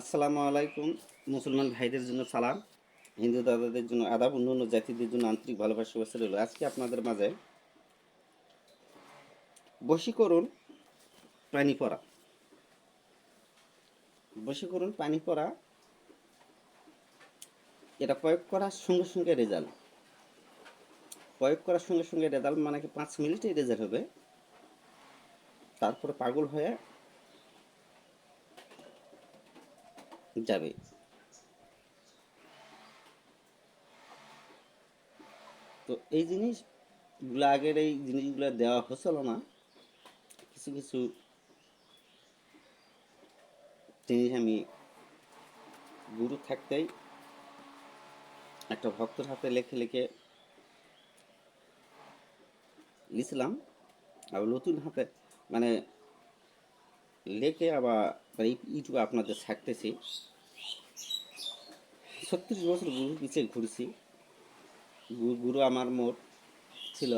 আসসালামু আলাইকুম। মুসলমান ভাইদের জন্য সালাম, হিন্দু দাদাদের জন্য আদাব, অন্য অন্য জাতিদের জন্য আন্তরিক ভালোবাসা শুভেচ্ছা রইল। আজকে আপনাদের মাঝে বশীকরণ পানি পড়া বশীকরণ পানি পড়া এটা প্রয়োগ করার সঙ্গে সঙ্গে রেজাল্ট। প্রয়োগ করার সঙ্গে সঙ্গে রেজাল্ট মানে কি পাঁচ মিনিটেই রেজাল্ট হবে। তারপরে পাগল হয়ে যাবে। তো এই জিনিসগুলো আগের এই জিনিসগুলো দেওয়া হচ্ছিল না। কিছু কিছু জিনিস আমি গুরু থাকতেই একটা ভক্তর হাতে লেখে লিখে লিখছিলাম। আর নতুন হাতে মানে লেখে আবার মানে ইউটিউবে আপনাদের থাকতেছি। ছত্রিশ বছর গুরু পিছিয়ে ঘুরছি। গুরু আমার মোট ছিল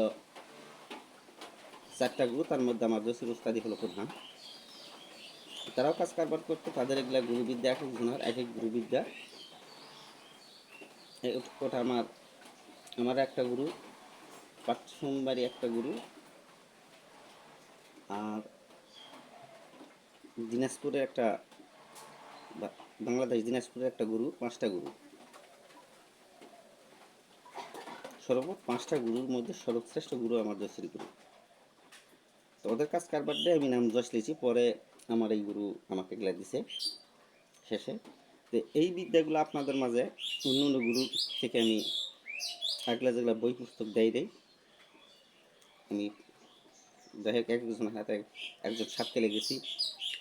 চারটা গুরু, তার মধ্যে আমার জসির উস্তাদি হলো প্রধান। তারাও কাজ কারবার করতো, তাদের এগুলা গুরুবিদ্যা, এক একজনের এক এক গুরুবিদ্যা। ওটা আমার আমার একটা গুরু, পাঁচ সোমবারই একটা গুরু। আর দিনাজপুরের একটা বাংলাদেশ দিনাজপুরের একটা গুরু, পাঁচটা গুরু। সর্বমোট পাঁচটা গুরুর মধ্যে সর্বশ্রেষ্ঠ গুরু আমার জশ্রী গুরু। তো ওদের কাজ কারবার দিয়ে আমি নাম যশ লিছি পরে আমার এই গুরু আমাকে এগুলা দিছে শেষে। তো এই বিদ্যাগুলো আপনাদের মাঝে অন্য অন্য গুরু থেকে আমি আগলা যেগুলা বই পুস্তক দেয় দেই, আমি যাই হোক একজন হাতে একজন সাতকে লেগেছি।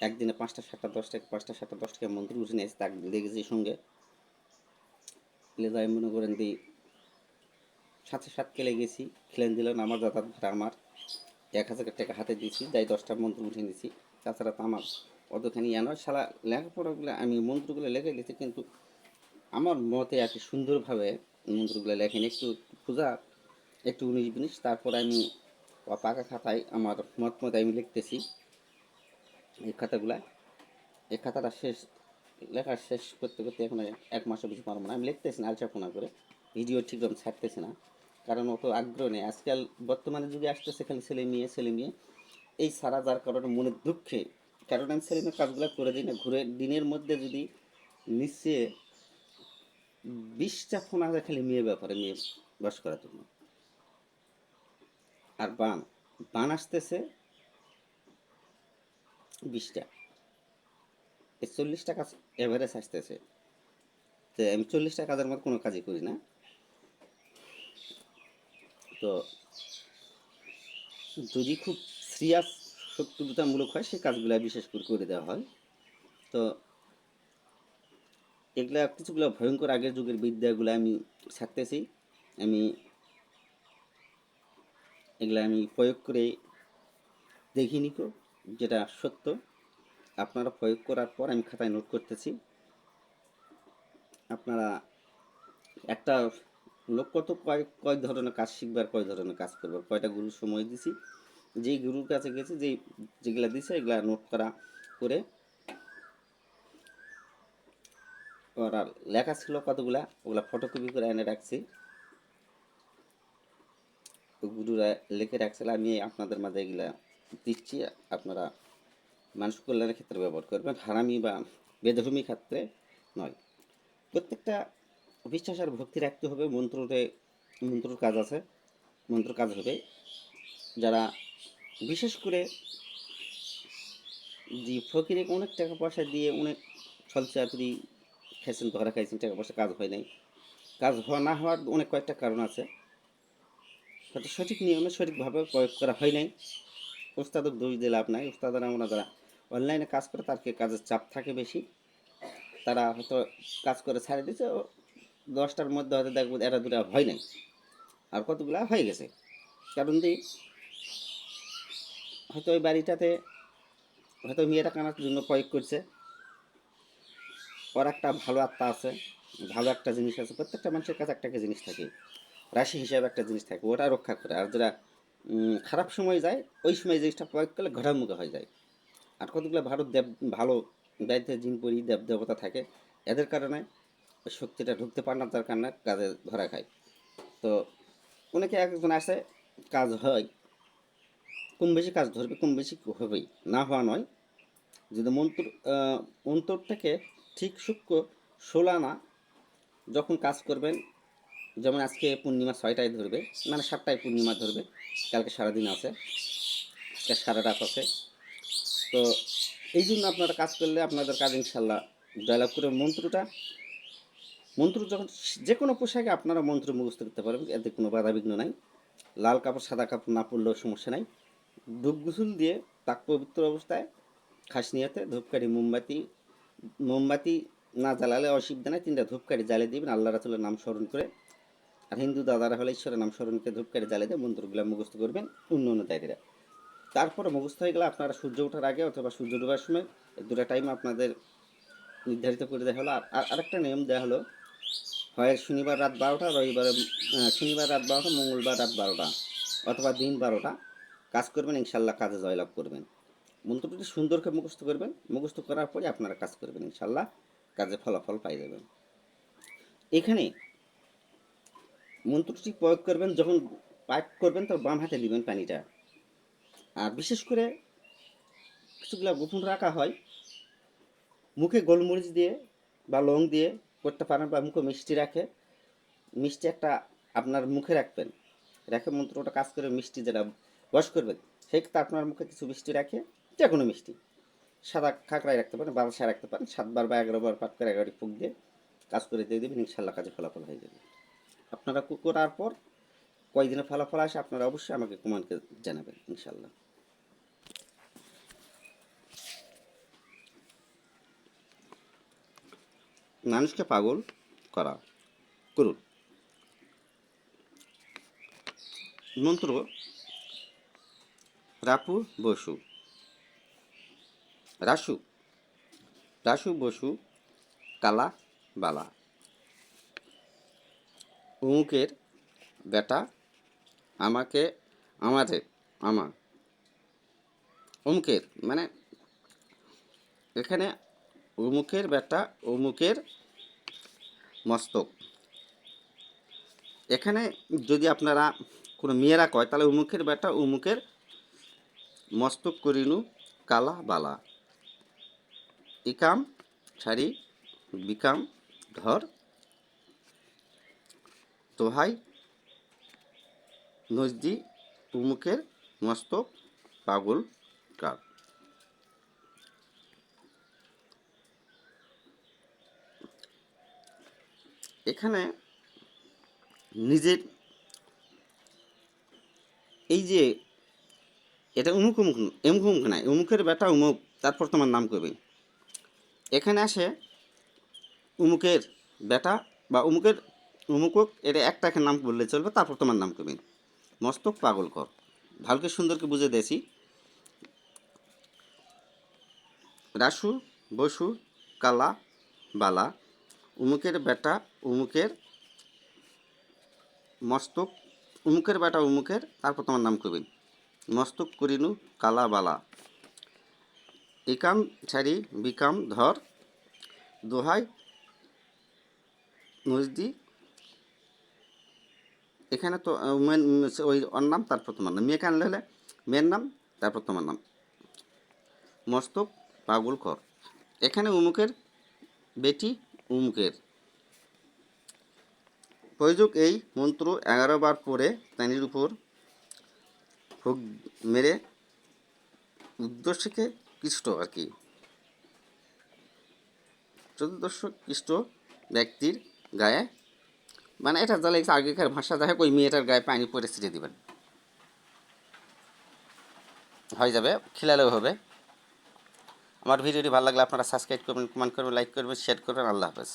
একদিনে পাঁচটা সাতটা, দশটা, পাঁচটা সাতটা দশটাকে মন্ত্রী উঠে নিয়েছি তাকে লেগেছি সঙ্গে। লেজায় মনে করেন দিই সাথে সাতকে গেছি খেলেন দিলেন আমার যাতায়াত ভাড়া আমার। এক হাজার টাকা হাতে দিয়েছি তাই দশটা মন্ত্র উঠে নিয়েছি। তাছাড়া তো আমার অতখানি ইয়ে নয় সারা লেখাপড়াগুলো আমি মন্ত্রগুলো লেখে দিয়েছি, কিন্তু আমার মতে আর কি সুন্দরভাবে মন্ত্রগুলো লেখেনি। একটু খোঁজা, একটু উনিশ বিনিশ, তারপর আমি পাকা খাতায় আমার মত মতো আমি লিখতেছি। এই খাতাগুলা, এই খাতাটা শেষ লেখা শেষ করতে করতে এখন এক মাসও বেশি পারব না। আমি লিখতেছি না আলচাপনা করে। ভিডিও ঠিকরকম ছাড়তেছি না। কারণ অত আগ্রহ নেই। আজকাল বর্তমানে যুগে আসতেছে খালি ছেলে মেয়ে ছেলে মেয়ে। এই সারা যার কারণে মনের দুঃখে। কারণ আমি ছেলে মেয়ে কাজগুলো করে দিই না। ঘুরে দিনের মধ্যে যদি নিচে বিশটা ফোন আসে, খালি মেয়ে ব্যাপারে মেয়ে বাস করার জন্য। আর বান বান আসতেছে বিশটা। চল্লিশটা কাজ এভারেজ আসতেছে। তো আমি চল্লিশটা কাজের মধ্যে কোনো কাজই করি না। তো যদি খুব সিরিয়াস শত্রুতামূলক হয়, সেই কাজগুলো বিশেষ করে করে দেওয়া হয়। তো এগুলা কিছুগুলো ভয়ঙ্কর আগের যুগের বিদ্যাগুলো আমি ছাড়তেছি। আমি এগুলা আমি প্রয়োগ করে দেখিনি কো যেটা সত্য, আপনারা প্রয়োগ করার পর আমি খাতায় নোট করতেছি। আপনারা একটা লোক কত, কয় কয় ধরনের কাজ শিখবে আর কয় ধরনের কাজ করবে? কয়টা গুরুর সময় দিছি? যেই গুরুর কাছে গেছি, যেই যেগুলা দিছে, এগুলা নোট করা করে ওরা লেখা ছিল কতগুলা, ওগুলা ফটোকপি করে এনে রাখছি। গুরুরা লিখে রাখছিল, আমি আপনাদের মাঝে এগুলা দিচ্ছি, আপনারা মানুষ কল্যাণের ক্ষেত্রে ব্যবহার করবেন। হারামি বা বেদভূমি ক্ষেত্রে নয়। প্রত্যেকটা বিশ্বাস আর ভক্তি রাখতে হবে, মন্ত্রতে, মন্ত্রর কাজ আছে, মন্ত্র কাজ হবে। যারা বিশেষ করে যে ফকিরে অনেক টাকা পয়সা দিয়ে অনেক ছলচাতুরি খাইছেন, ধরা খাইছেন, টাকা পয়সা কাজ হয় নাই। কাজ হওয়া, না হওয়ার অনেক কয়েকটা কারণ আছে। হয়তো সঠিক নিয়মে সঠিকভাবে প্রয়োগ করা হয় নাই। ওস্তাদের দোষ দিয়ে লাভ নাই ওস্তাদরা আমরা যারা অনলাইনে কাজ করে তার কাজের চাপ থাকে বেশি? তারা হয়তো কাজ করে ছাড়ে দিচ্ছে দশটার মধ্যে হয়তো দেখব একটা দুটা হয় নাই। আর কতগুলো হয়ে গেছে। কারণ দি হয়তো ওই বাড়িটাতে হয়তো মেয়েটা কানার জন্য প্রয়োগ করছে। ওর একটা ভালো আত্মা আছে, ভালো একটা জিনিস আছে, প্রত্যেকটা মানুষের কাছে একটা জিনিস থাকে। রাশি হিসাবে একটা জিনিস থাকে, ওটা রক্ষা করে। আর যারা খারাপ সময় যায়, ওই সময় জিনিসটা প্রয়োগ করলে ঘোরার মুখে হয়ে যায়। আর কতগুলো ভালো দেব, ভালো বাড়িতে জিন পরি, দেব দেবতা থাকে, এদের কারণে ওই শক্তিটা ঢুকতে পারে না তার কারণে কাজে ধরা খায়। তো অনেকে একজন আসে কাজ হয়, কম বেশি কাজ ধরবে, কম বেশি হবেই, না হওয়া নয়। যদি মন্ত্র অন্তর থেকে ঠিক সূক্ষ্ম, ষোলা না যখন কাজ করবেন যেমন আজকে পূর্ণিমা ছয়টায় ধরবে মানে সাতটায় পূর্ণিমা ধরবে, কালকে সারাদিন আছে সারা রাত আছে। তো এই জন্য আপনারা কাজ করলে আপনাদের কাজ ইনশাল্লাহ জয়লাভ করে মন্ত্রটা, মন্ত্র যখন, যে কোনো পোশাকে আপনারা মন্ত্র মুখস্থ করতে পারবেন, এতে কোনো বাধা বিঘ্ন নাই। লাল কাপড়, সাদা কাপড় না পরলেও সমস্যা নাই। ধূপ গুসুল দিয়ে তাক পবিত্র অবস্থায়, খাস নিয়েতে ধূপকাঠি, মোমবাতি মোমবাতি না জ্বালালে অসুবিধা নাই। তিনটা ধূপকাঠি জ্বালিয়ে দিবেন, আল্লাহ রাসুলের নাম স্মরণ করে আর হিন্দু দাদারা হলে ঈশ্বরের নাম স্মরণ করে ধূপকাঠি জ্বালিয়ে দিয়ে মন্ত্রগুলো মুখস্থ করবেন অন্য অন্য দায়ীরা তারপরে মুখস্থ হয়ে গেলে আপনারা সূর্য ওঠার আগে অথবা সূর্য ডোবার সময় দুটো টাইম আপনাদের নির্ধারিত করে দেওয়া হলো। আর, আর- আরেকটা নিয়ম দেওয়া হলো, হয় শনিবার রাত বারোটা, রবিবার শনিবার রাত বারোটা, মঙ্গলবার রাত বারোটা অথবা দিন বারোটা কাজ করবেন ইনশাল্লাহ কাজে জয়লাভ করবেন। মন্ত্রটি সুন্দর করে মুখস্থ করবেন, মুখস্থ করার পরে আপনারা কাজ করবেন ইনশাল্লাহ কাজে ফলাফল পাই যাবেন। এখানে মন্ত্রটি প্রয়োগ করবেন, যখন পাইপ করবেন তখন বাম হাতে নেবেন পানিটা। আর বিশেষ করে কিছুগুলো গোপন রাখা হয়। মুখে গোলমরিচ দিয়ে বা লং দিয়ে করতে পারেন বা মুখে মিষ্টি রাখে। মিষ্টি একটা আপনার মুখে রাখবেন। রেখে মন্ত্রটা কাজ করে মিষ্টি যেটা বস করবেন সেই সেক্ষেত্রে আপনার মুখে কিছু মিষ্টি রাখে যে কোনো মিষ্টি। সাদা খাকড়ায় রাখতে পারেন, বাতাসায় রাখতে পারেন, সাতবার বা এগারো বার পাট করে এগারোটি ফুক দিয়ে কাজ করে দিয়ে দেবেন, ইনশাল্লাহ কাজে ফলাফল হয়ে যাবে। আপনারা করার পর কয়দিনে ফলাফল আসে আপনারা অবশ্যই আমাকে কমান্ডকে জানাবেন ইনশাল্লাহ মানুষকে পাগল করা, করুন। মন্ত্র, রাপু বসু। রাসু রাসু বসু, কালা বালা। অমুকের বেটা আমাকে, আমাদের, আমার, অমুকের মানে এখানে অমুকের বেটা, অমুকের মস্তক। এখানে যদি আপনারা কোনো মেয়েরা কয়, তাহলে উমুকের বেটা উমুকের মস্তক করিনু কালা বালা। ইকাম, ছাড়ি, বিকাম, ধর তোহাই, নজদি উমুকের মস্তক, পাগল কার? এখানে নিজের এই যে এটা উমুক উমুক, এমুক উমুক নাই, উমুকের বেটা উমুক, তারপর তোমার নাম করবে এখানে আসে উমুকের বেটা বা উমুকের উমুকক, এটা একটাকে নাম বললে চলবে, তারপর তোমার নাম করবে মস্তক পাগল কর। ভালকে সুন্দরকে বুঝে দিয়েছি রাসু, বসু, কালা, বালা, উমুকের বেটা, উমুকের মস্তক, উমুকের বেটা, উমুকের, তারপর তোমার নাম কবি। মস্তক করিনু, কালা, বালা। ইকাম, ছাড়ি, বিকাম, ধর। দোহাই, নজদি এখানে তো মেন ওই ওর নাম তারপর তোমার নাম। মেয়েকে আনলে হলে মেয়ের নাম তারপর তোমার নাম। মস্তক, পাগল কর এখানে উমুকের, বেটি উমুকের। প্রয়োজক এই মন্ত্র এগারো বার পরে প্রাণীর উপর হুক মেরে উদ্দেশ্যকে কৃষ্ট আর কি। চতুর্দশ কৃষ্ট ব্যক্তির গায়ে মানে এটা একটু আগেকার ভাষা দেখে ওই মেয়েটার গায়ে পানি পরে ছিটে দিবেন। হয়ে যাবে, খেলালেও হবে। আমার ভিডিওটি ভালো লাগলে আপনারা সাবস্ক্রাইব করবেন কমেন্ট করবেন লাইক করবেন শেয়ার করবেন, আল্লাহ হাফেজ।